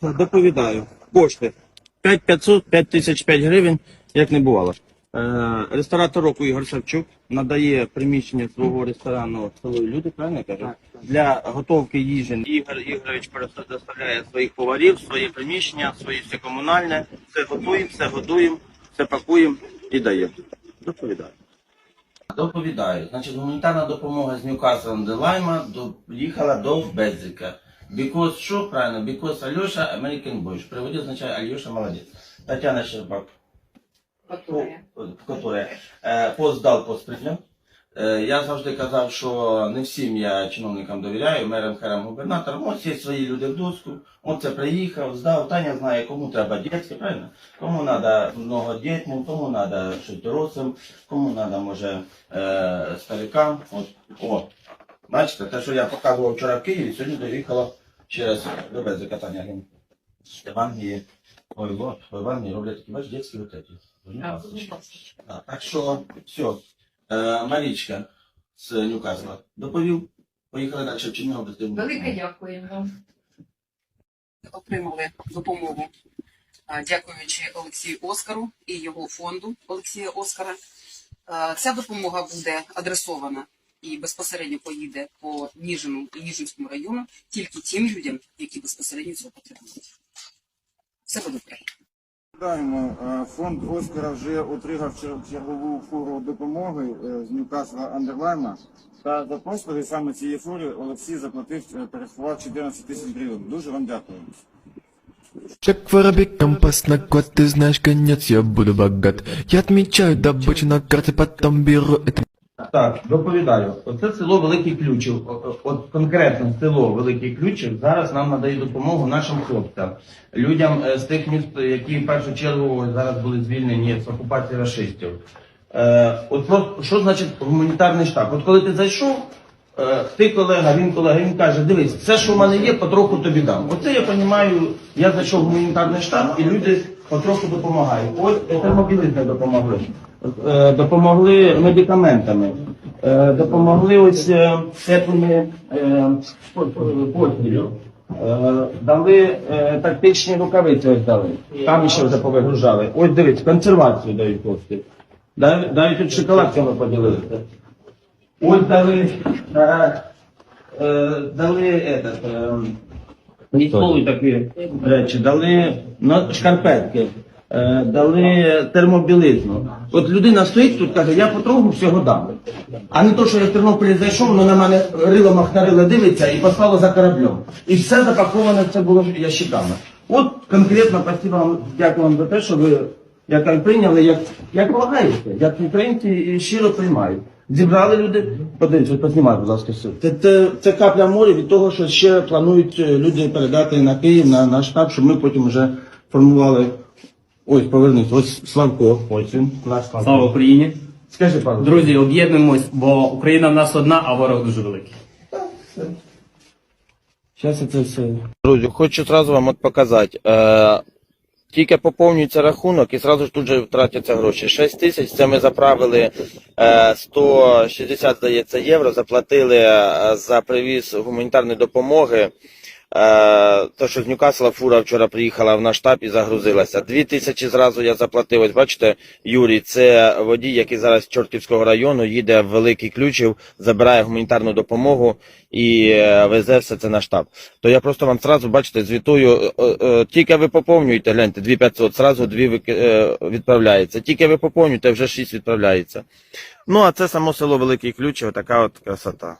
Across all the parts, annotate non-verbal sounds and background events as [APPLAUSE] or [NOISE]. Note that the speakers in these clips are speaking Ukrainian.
Так, доповідаю. Кошти. 5500, 5005 гривень, як не бувало. Е, ресторатор року Ігор Савчук надає приміщення свого ресторану «Село люди, правильно кажу? Для готовки їжі Ігор Ігорович просто доставляє своїх поварів, свої приміщення, свої все комунальне, все готуємо, все годуємо, все пакуємо і даємо. Доповідаю. Доповідаю. Значить, гуманітарна допомога з Ньюкасла до Лайма доїхала до Бедзика. Because що правильно? Because Альоша American Boy. В переводі означає Альоша молодець. Тетяна Щербак, Которая. которая е, пост дав, пост прийняв. Е, Я завжди казав, що не всім я чиновникам довіряю, мерам, херам, губернаторам. Ось є свої люди в доску. Он це приїхав, здав. Таня знає, кому треба дітки, правильно? Кому треба многодітним, кому треба дорослим, кому треба, може, е, старикам. От, о, бачите, те, що я показував вчора в Києві, сьогодні доїхало через до Безикатання. В Евангелії, ой, вот, в Евангелії роблять такі, бачиш, дітські вот эти. Так, так що, все. Е, Марічка з Ньюкасла доповів. Поїхали далі в Чернігів без. Велике дякуємо вам. отримали допомогу, дякуючи Олексію Оскару і його фонду Олексія Оскара. Ця допомога буде адресована і безпосередньо поїде по Ніжину і Ніжинському району тільки тим людям, які безпосередньо цього потребують. Все буде Україна. Нагадаємо, е, фонд Оскара вже отримав чер- чергову фуру допомоги е, з Ньюкасла Андерлайма. Та за послуги саме цієї фури Олексій заплатив, е, перерахував 14 тисяч гривень. Дуже вам дякую. Шаг воробей, компас на год, ты знаешь, конец, я буду богат. Я отмечаю добычу на карте, потом беру это Так, доповідаю. Оце село Великий Ключів. От конкретно село Великий Ключів зараз нам надає допомогу нашим хлопцям, людям е, з тих міст, які в першу чергу зараз були звільнені з окупації расистів. Е, от що значить гуманітарний штаб? От коли ти зайшов, ти колега, він колега, він каже, дивись, все, що в мене є, потроху тобі дам. Оце я розумію, я зайшов в гуманітарний штаб і люди потроху допомагають. Ось термобілизни допомогли. Е, допомогли медикаментами, е, допомогли ось е, теплими е. Е, Дали е, тактичні рукавиці ось дали. Там ще вже повигружали. Ось дивіться, консервацію дають. Дають, дають тут шоколадками поділилися. Ось дали, е, е, дали этот, е, військові такі речі, дали ну, шкарпетки, е, дали термобілизну. От людина стоїть тут, каже, я потроху всього дам. А не то, що я в Тернополі зайшов, воно на мене рило махнарило дивиться і послало за кораблем. І все запаковане це було ящиками. От конкретно спасибо вам, дякую вам за те, що ви як прийняли, як, як полагаєте, як українці і щиро приймають. Зібрали люди, подивіться, познімай, будь ласка, все. Це, це, це капля моря від того, що ще планують е, люди передати на Київ, на наш штаб, щоб ми потім вже формували. Ось, повернись, ось Славко, ось він, наш Славко. Слава Україні! Скажи, пару. Друзі, об'єднуємось, бо Україна в нас одна, а ворог дуже великий. Зараз це все. Друзі, хочу одразу вам от показати. Е, тільки поповнюється рахунок і зразу ж тут же втратяться гроші. 6 тисяч, це ми заправили е, 160, здається, євро, заплатили е, за привіз гуманітарної допомоги. Е, то, що з Ньюкасла фура вчора приїхала в наш штаб і загрузилася. Дві тисячі зразу я заплатив. Ось бачите, Юрій, це водій, який зараз з Чортківського району їде в Великий Ключів, забирає гуманітарну допомогу і е, везе все це на штаб. То я просто вам зразу, бачите, звітую, е, тільки ви поповнюєте, гляньте, 2500, зразу 2 вики- е, відправляється. Тільки ви поповнюєте, вже 6 відправляється. Ну, а це само село Великий Ключів, така от красота.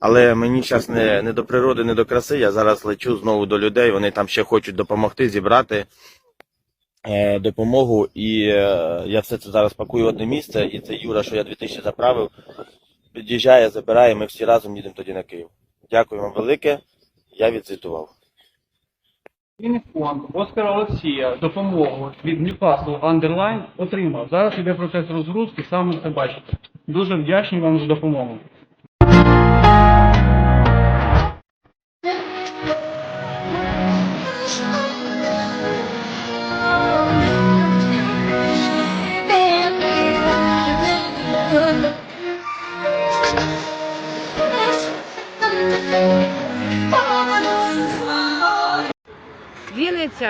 Але мені зараз не, не до природи, не до краси. Я зараз лечу знову до людей. Вони там ще хочуть допомогти зібрати е, допомогу. І е, я все це зараз пакую в одне місце. І це Юра, що я 2000 заправив, під'їжджає, забирає. Ми всі разом їдемо тоді на Київ. Дякую вам велике. Я відзвітував. Фонд Оскара Олексія допомогу від Ньюкаслу Андерлайн отримав. Зараз іде процес розгрузки, саме це бачите. Дуже вдячні вам за допомогу.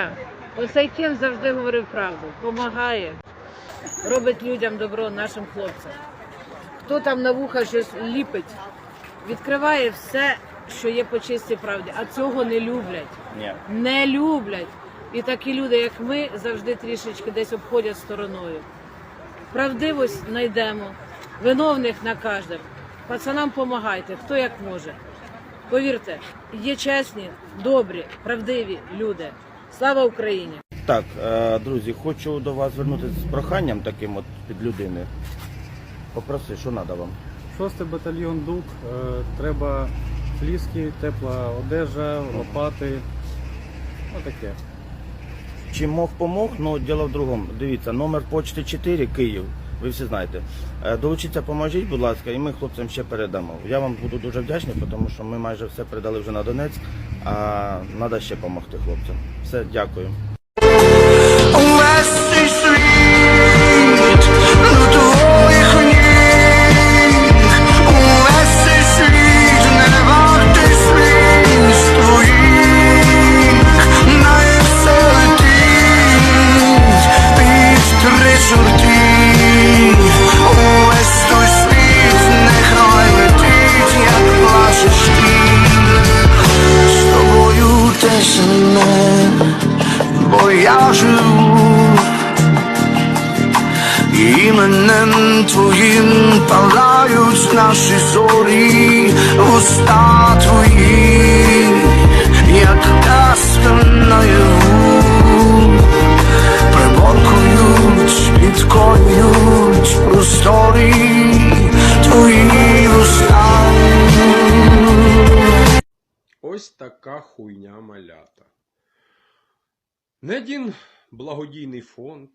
Життя. Оцей кін завжди говорив правду, допомагає, робить людям добро нашим хлопцям. Хто там на вуха щось ліпить, відкриває все, що є по чистій правді, а цього не люблять. Ні. Не люблять. І такі люди, як ми, завжди трішечки десь обходять стороною. Правдивость знайдемо, виновних накажемо. Пацанам допомагайте, хто як може. Повірте, є чесні, добрі, правдиві люди. Слава Україні! Так, е, друзі, хочу до вас звернутися з проханням таким от під людини. Попроси, що треба вам? Шостий батальйон ДУК. Е, треба фліски, тепла одежа, лопати. Отаке. Чи мог помог, але діло в другому. Дивіться, номер почти 4 Київ. Ви всі знаєте. Е, Долучіться, поможіть, будь ласка, і ми хлопцям ще передамо. Я вам буду дуже вдячний, тому що ми майже все передали вже на Донецьк, а треба ще допомогти хлопцям. Все, дякую. Увесь зорі, уста як казка наяву, приборкують, підкорюють просторі твої. Ось така хуйня малята. Не один благодійний фонд,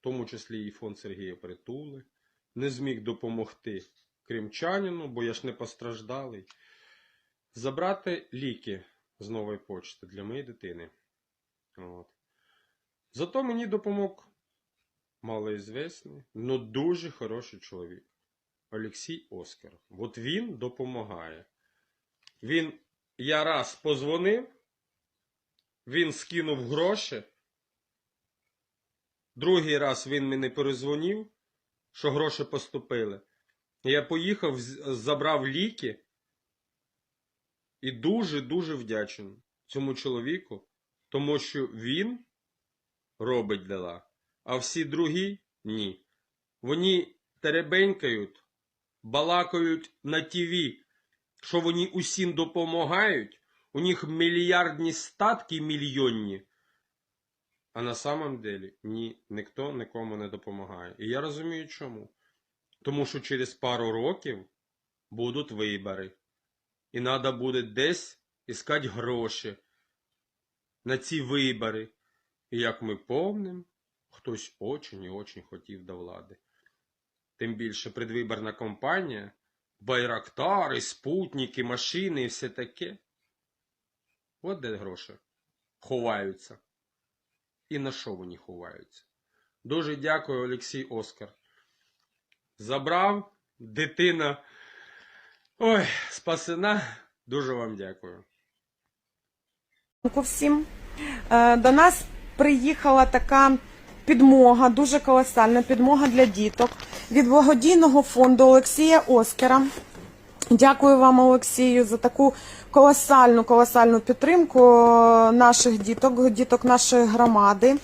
в тому числі і фонд Сергія Притули, не зміг допомогти кримчанину, бо я ж не постраждалий, забрати ліки з нової почти для моєї дитини. От. Зато мені допомог малоізвісний, но дуже хороший чоловік. Олексій Оскар. От він допомагає. Він я раз позвонив, він скинув гроші. Другий раз він мені перезвонив, що гроші поступили. Я поїхав, забрав ліки і дуже-дуже вдячний цьому чоловіку, тому що він робить дела, а всі другі ні. Вони теребенькають, балакають на тіві що вони усім допомагають, у них мільярдні статки мільйонні. А на самом деле ні, ніхто нікому не допомагає. І я розумію чому. Тому що через пару років будуть вибори. І треба буде десь іскати гроші на ці вибори. І як ми помним, хтось очень і очень хотів до влади. Тим більше предвиборна кампанія Байрактари, спутники, машини і все таке. От де гроші ховаються. І на що вони ховаються. Дуже дякую, Олексій Оскар. Забрав дитина. Ой, спасена. Дуже вам дякую. всім. Е, До нас приїхала така підмога, дуже колосальна підмога для діток від благодійного фонду Олексія Оскара. Дякую вам, Олексію, за таку колосальну, колосальну підтримку е, наших діток, діток нашої громади.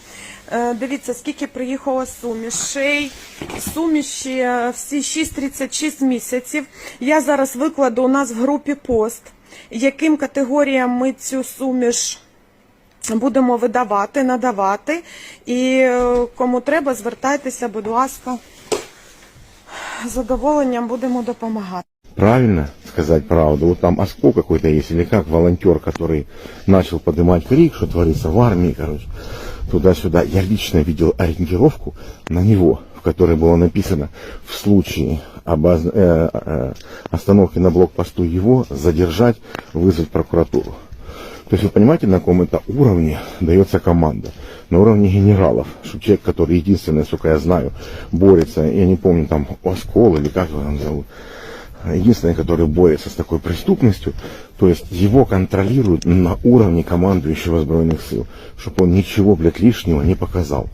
Е, Дивіться, скільки приїхало сумішей. Суміші е, всі 6-36 місяців. Я зараз викладу у нас в групі пост, яким категоріям ми цю суміш будемо видавати, надавати. І е, кому треба, звертайтеся, будь ласка. З задоволенням будемо допомагати. правильно сказать правду. Вот там Оско какой-то есть, или как волонтер, который начал поднимать крик, что творится в армии, короче, туда-сюда. Я лично видел ориентировку на него, в которой было написано в случае обоз... э, э, остановки на блокпосту его задержать, вызвать прокуратуру. То есть вы понимаете, на каком это уровне дается команда? На уровне генералов. Что человек, который единственный, сука, я знаю, борется, я не помню, там, Оскол или как его там зовут, единственный, который борется с такой преступностью, то есть его контролируют на уровне командующего Сбройных сил, чтобы он ничего, блядь, лишнего не показал.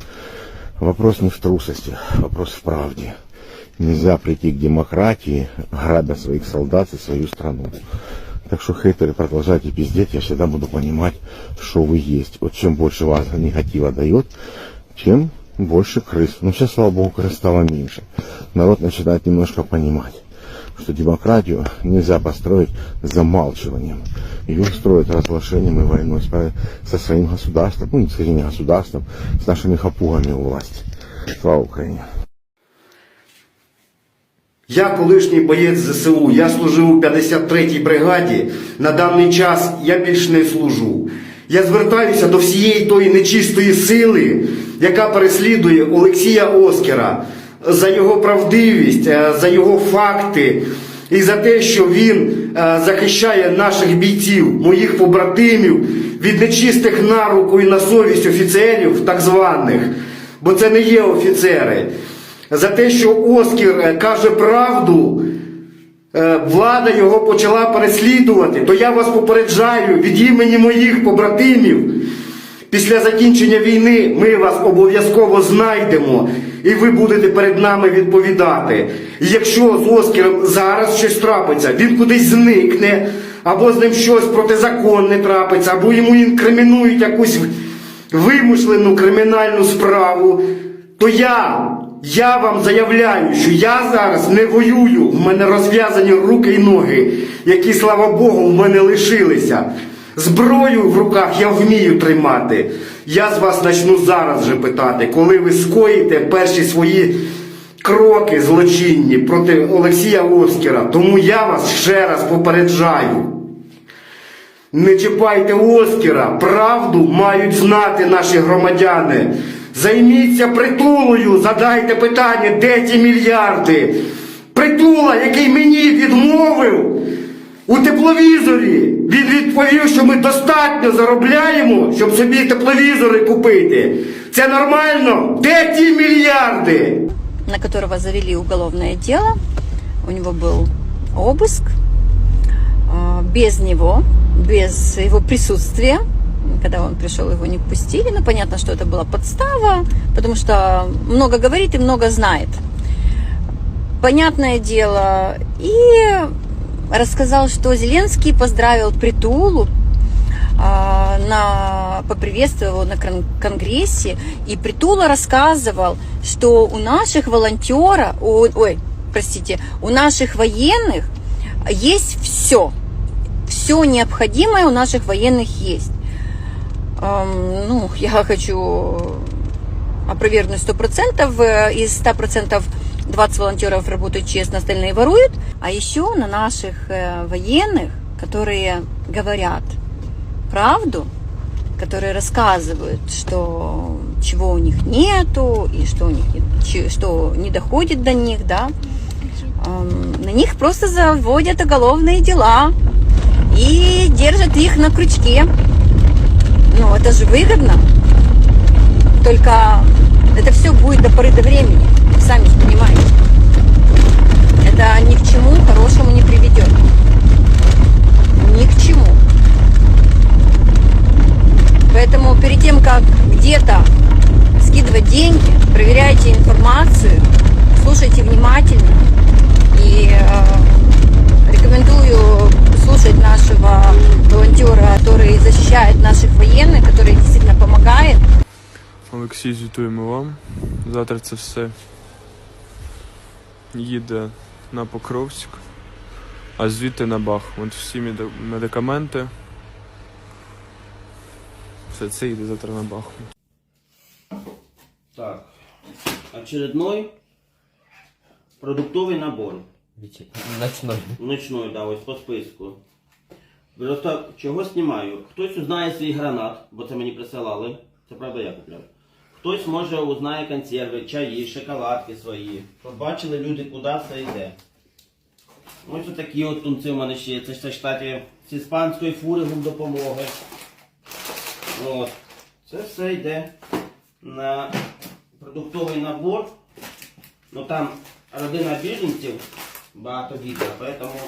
Вопрос не в трусости, вопрос в правде. Нельзя прийти к демократии, грабя своих солдат и свою страну. Так что хейтеры, продолжайте пиздеть, я всегда буду понимать, что вы есть. Вот чем больше вас негатива дает, тем больше крыс. Ну сейчас, слава богу, крыс стало меньше. Народ начинает немножко понимать, что демократию нельзя построить замалчиванием. Ее строят разглашением и войной со своим государством, ну, скорее не государством, с нашими хапугами у власти. Слава Украине. Я колишній боєць ЗСУ, я служив у 53-й бригаді. На даний час я більш не служу. Я звертаюся до всієї тої нечистої сили, яка переслідує Олексія Оскера за його правдивість, е, за його факти і за те, що він е, захищає наших бійців, моїх побратимів від нечистих на руку і на совість офіцерів, так званих, бо це не є офіцери за те, що Оскар е, каже правду, влада його почала переслідувати, то я вас попереджаю від імені моїх побратимів. Після закінчення війни ми вас обов'язково знайдемо і ви будете перед нами відповідати. І якщо з Оскаром зараз щось трапиться, він кудись зникне, або з ним щось протизаконне трапиться, або йому інкримінують якусь вимушлену кримінальну справу, то я, я вам заявляю, що я зараз не воюю. В мене розв'язані руки і ноги, які, слава Богу, в мене лишилися. Зброю в руках я вмію тримати. Я з вас почну зараз же питати, коли ви скоїте перші свої кроки злочинні проти Олексія Оскера. Тому я вас ще раз попереджаю. Не чіпайте Оскара, правду мають знати наші громадяни. Займіться притулою, задайте питання, де ті мільярди. Притула, який мені відмовив у тепловізорі. Він відповів, що ми достатньо заробляємо, щоб собі тепловізори купити. Це нормально? Де ті мільярди? На которого завели уголовное дело. У него был обыск. А, Без него, без его присутствия, когда он пришел, его не пустили. Ну, понятно, что это была подстава, потому что много говорит и много знает. Понятное дело. И рассказал, что Зеленский поздравил Притулу, а, на, поприветствовал на кон- конгрессе, и Притула рассказывал, что у наших волонтеров, у- ой, простите, у наших военных есть все, все необходимое у наших военных есть. Ам, ну, я хочу опровергнуть 100%, э, из 100% 20 волонтеров работают честно, остальные воруют. А еще на наших э, военных, которые говорят правду, которые рассказывают, что чего у них нету и что у них что не доходит до них, да, эм, на них просто заводят уголовные дела и держат их на крючке. Ну, это же выгодно. Только это все будет до поры до времени. Вы Сами же понимаете. Это ни к чему хорошему не приведет. Ни к чему. Поэтому перед тем, как где-то скидывать деньги, проверяйте информацию, слушайте внимательно. И э, рекомендую слушать нашего волонтера, который защищает наших военных, который действительно помогает. Олексій, звітуємо вам. Завтра це все їде на Покровськ, а звідти на Бахмут. Всі медикаменти. Все це їде завтра на Бахмут. Так. Очередной продуктовий набор. Ночной. Ночной, да, ось по списку. Просто чого знімаю? Хтось узнає свій гранат, бо це мені присилали. Це правда я купляв. Хтось може узнає консерви, чаї, шоколадки свої. Щоб бачили люди, куди все йде. Ось такі от тунці в мене ще є. Це ж штаті з іспанської фури допомоги. От. Це все йде на продуктовий набор. Ну там родина біженців багато дітей, поэтому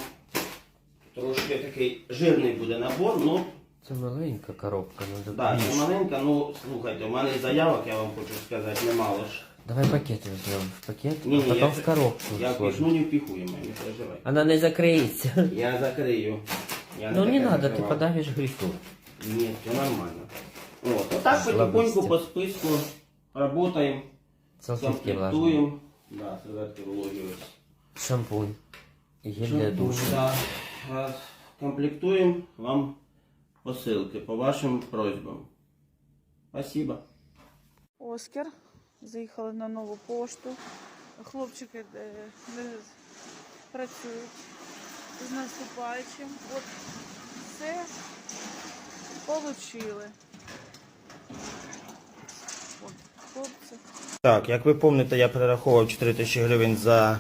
трошки такий жирний буде набор, ну Це маленька коробка, ну да, це маленька, ну слухайте, у мене заявок, я вам хочу сказати, немало ж. Давай пакет візьмемо. В пакет, Ні, ні, я, коробку. я впихну, не впихуємо, не переживай. Вона не закриється. Я закрию. Я Ну не таке надо, ти закривав. подавиш грифу. Нет, все нормально. Вот, вот так Слабости. потихоньку по списку работаем, Салфетки влажні. комплектуем. Да, серветки вложились. Шампунь. Гель для душу. Да, а, комплектуем вам посылки по вашим просьбам. Спасибо. Оскар. Заїхали на нову пошту. Хлопчики е, не працюють з наступаючим. От все получили. От, хлопці. Так, як ви пам'ятаєте, я перераховував 4 тисячі гривень за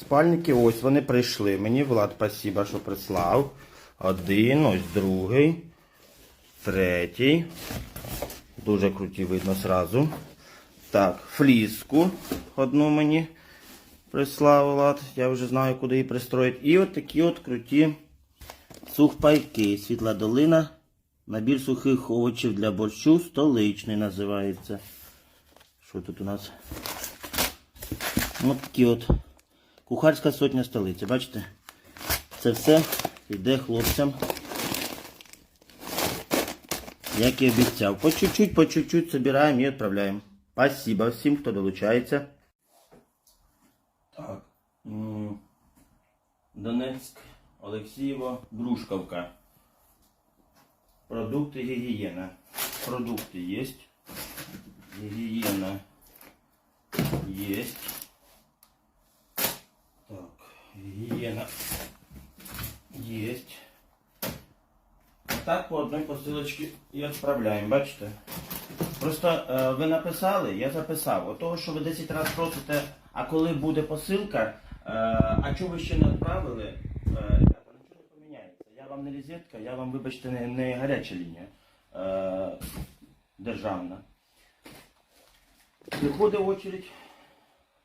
спальники. Ось вони прийшли. Мені Влад, спасибо, що прислав. Один, ось другий, третій. Дуже круті видно зразу. Так, фліску одну мені прислав Влад. Я вже знаю, куди її пристроїти. І от такі от круті сухпайки. Світла долина. Набір сухих овочів для борщу столичний називається. Що тут у нас? От такі от кухарська сотня столиці, бачите? Це все йде хлопцям. Як і обіцяв. По чуть-чуть, по чуть-чуть збираємо і відправляємо. Спасибо всім, хто долучається. Так. Донецьк, Олексієво, Дружковка. Продукти гігієна. Продукти є. Гигиена есть. Так, гигиена есть. Так по одной посилочці і відправляємо, бачите? Просто е, ви написали, я записав. От того, що ви 10 разів просите, а коли буде посилка, е, а чого ви ще не відправили, ребята, нічого не поміняється. Я вам не розетка, я вам, вибачте, не, не гаряча лінія е, державна. Приходить очередь,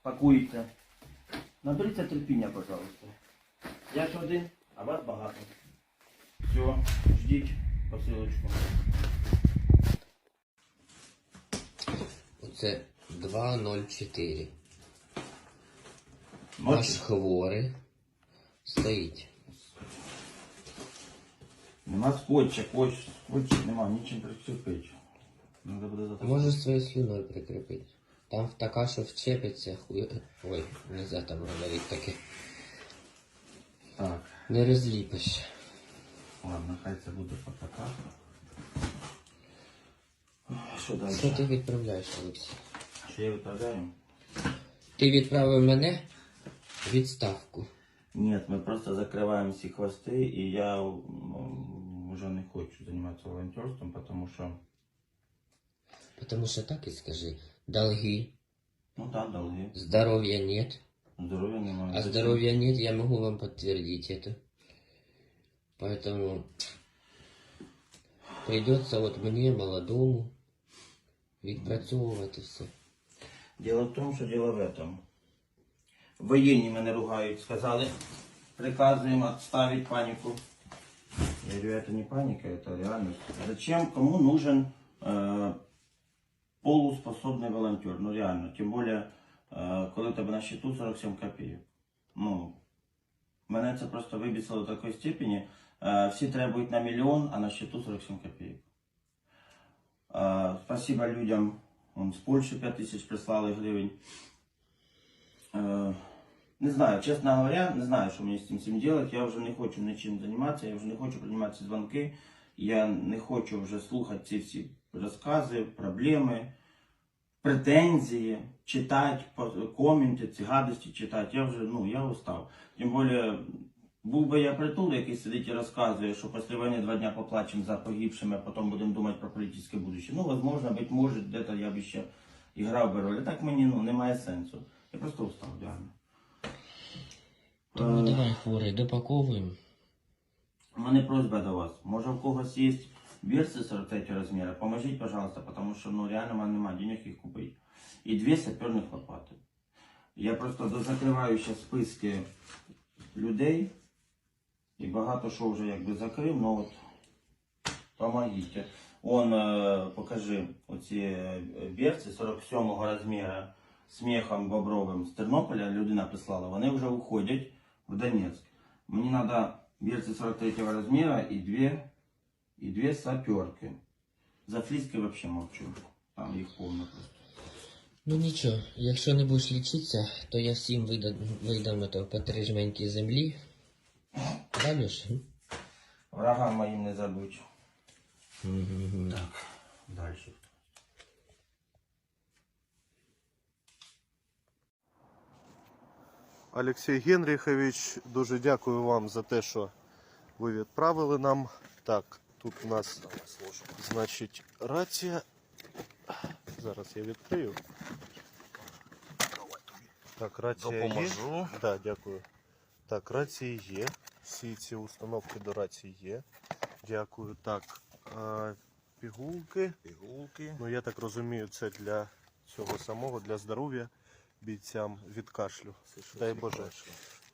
пакується. Наберіться терпіння, пожалуйста. Я ж один, а вас багато. Все, ждіть посилочку. Оце 204. Ночі? Наш хворий стоїть. Нема скотча, скотч, скотча нема, нічим прикріпити. Можеш своєю слюною прикріпити. Там така, що вчепиться, хуй. Ой, нельзя там говорити таке. Так, Не розліпиш. ладно, хай це буде по така. Що далі? Що ти відправляєш, Олексій? Що я відправляю? Ти відправив мене в відставку. Нет, мы просто закрываем все хвосты, и я м, уже не хочу заниматься волонтерством, потому что, Потому що так і скажи. Долги, ну да, долги, здоровья нет. здоровья немає. А здоровья нет, я могу вам подтвердить это. Поэтому придется вот мне, молодому, відпрацьовувати все. Дело в том, что дело в этом. Военні мене ругають, сказали, приказываем отставить панику. Я говорю, это не паника, это реальность. Зачем, кому нужен э, полуспособный волонтер? Ну реально, тем более, э, коли у тебе на счету 47 копійок. Ну, мене це просто вибісило до такої степені. Е, всі требують на мільйон, а на счету 47 копійок. Е, спасибо людям. Вон, з Польщі 5 тисяч прислали гривень. Е, не знаю, чесно говоря, не знаю, що мені з цим всім делать. Я вже не хочу нічим займатися, я вже не хочу приймати ці дзвонки. Я не хочу вже слухати ці всі розкази, проблеми, претензії, читати, коменти, ці гадості читати. Я вже, ну, я устав. Тим більше, був би я притул, який сидить і розказує, що після війни два дня поплачемо за погибшими, а потім будемо думати про політичне будущее. Ну, возможно, быть может, де-то я б ще і грав би роль. А так мені ну, немає сенсу. Я просто устав, реально. Тому Е, давай хворий, допаковуємо. У мене просьба до вас. Може у когось є берцы 43 размера? Поможіть, пожалуйста, потому що ну, реально в мене немає денег їх купити. І дві саперних лопати. Я просто закриваю зараз списки людей. І багато що вже якби закрив, ну от помогіть. Он, е, покажи, оці е, берці 47-го розміру сміхом бобровим з Тернополя людина прислала, вони вже уходять в Донецьк. Мені треба берці 43-го розміру і дві, і дві саперки. За фліски взагалі мовчу. Там їх повно просто. Ну нічого, якщо не будеш лічитися, то я всім видам, видам по три землі. Далі Врагам моїм не забудь. Угу. Так, далі. Олексій Генріхович, дуже дякую вам за те, що ви відправили нам. Так, тут у нас, значить, рація. Зараз я відкрию. Так, рація є. Да, дякую. Так, рації є. Всі ці установки до рації є. Дякую. Так, а, пігулки. Пігулки. Ну, я так розумію, це для цього самого, для здоров'я бійцям від кашлю. Дай Боже.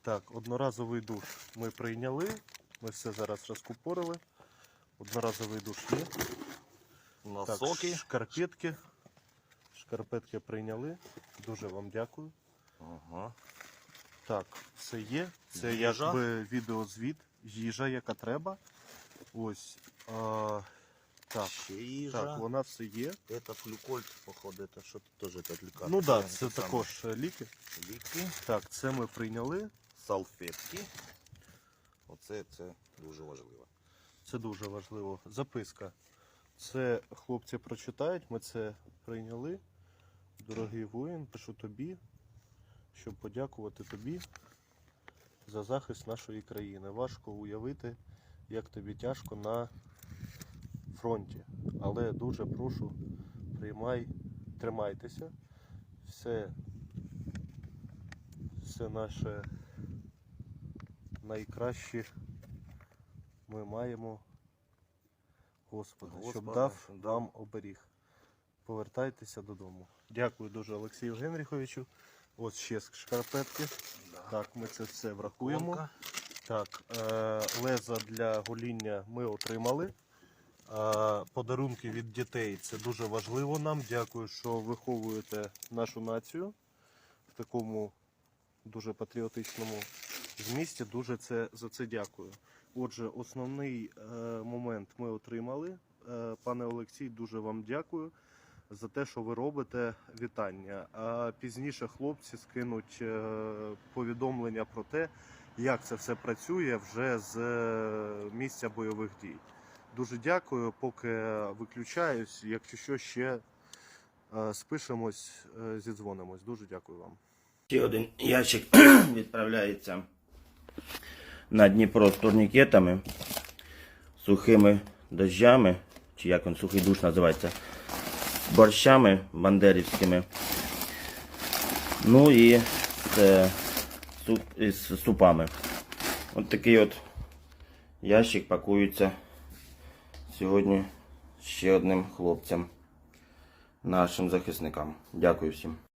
Так, одноразовий душ ми прийняли. Ми все зараз розкупорили. Одноразовий душ є. Носоки. Так, шкарпетки. Шкарпетки прийняли. Дуже вам дякую. Ага. Так, все є. Це Їжа. якби відеозвіт. Їжа, яка треба. Ось. А, так. Ще їжа. Так, вона все є. Это флюкольт, походу, это что-то тоже это лекарство. Ну так, да, Це це саме. також е, ліки. Ліки, Так, це ми прийняли. салфетки. Оце це дуже важливо. Це дуже важливо. Записка. Це хлопці прочитають, ми це прийняли. Дорогий воїн, пишу тобі, щоб подякувати тобі за захист нашої країни. Важко уявити, як тобі тяжко на фронті. Але дуже прошу, приймай, тримайтеся. Все, все наше найкраще ми маємо Господа, щоб дав вам оберіг. Повертайтеся додому. Дякую дуже Олексію Генріховичу. Ось ще шкарпетки. Так, ми це все врахуємо. Іконка. Так, е, леза для гоління ми отримали. Е, подарунки від дітей це дуже важливо нам. Дякую, що виховуєте нашу націю в такому дуже патріотичному змісті. Дуже це, за це дякую. Отже, основний е, момент ми отримали. Е, пане Олексій, дуже вам дякую за те, що ви робите вітання. А пізніше хлопці скинуть е, повідомлення про те, як це все працює вже з е, місця бойових дій. Дуже дякую, поки виключаюсь. Якщо що ще е, спишемось, зідзвонимось. Дуже дякую вам. Ще один ящик [CLEARS THROAT] відправляється на Дніпро з турнікетами, сухими дощами, чи як він сухий душ називається, борщами бандерівськими. Ну і з, суп, із супами. От такий от ящик пакується сьогодні ще одним хлопцям, нашим захисникам. Дякую всім.